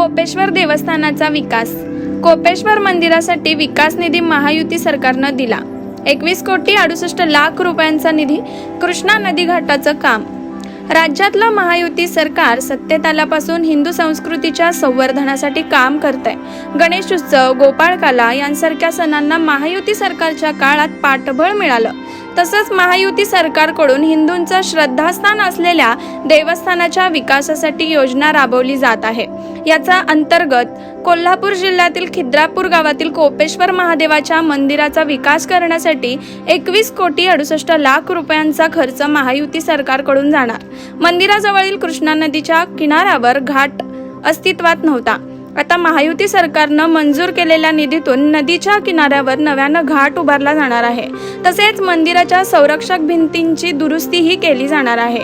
कोपेश्वर देवस्थानाचा विकास. कोपेश्वर मंदिरासाठी विकास निधी महायुती सरकारनं दिला. एकवीस कोटी अडुसष्ट लाख रुपयांचा निधी कृष्णा नदी घाटाचं काम. राज्यातलं महायुती सरकार सत्तेत आल्यापासून हिंदू संस्कृतीच्या संवर्धनासाठी काम करत आहे गणेश उत्सव गोपाळकाला यांसारख्या सणांना महायुती सरकारच्या काळात पाठबळ मिळालं. तसंच महायुती सरकारकडून हिंदूंचं श्रद्धास्थान असलेल्या देवस्थानाच्या विकासासाठी योजना राबवली जात आहे. याचा अंतर्गत कोल्हापूर जिल्ह्यातील खिद्रापूर गावातील कोपेश्वर महादेवाच्या मंदिराचा विकास करण्यासाठी एकवीस कोटी अडुसष्ट लाख रुपयांचा खर्च महायुती सरकारकडून जाणार. मंदिराजवळील कृष्णा नदीच्या किनाऱ्यावर घाट अस्तित्वात नव्हता. आता महायुती सरकारनं मंजूर केलेल्या निधीतून नदीच्या किनाऱ्यावर नव्यानं घाट उभारला जाणार आहे. तसेच मंदिराच्या संरक्षक भिंतींची दुरुस्तीही केली जाणार आहे.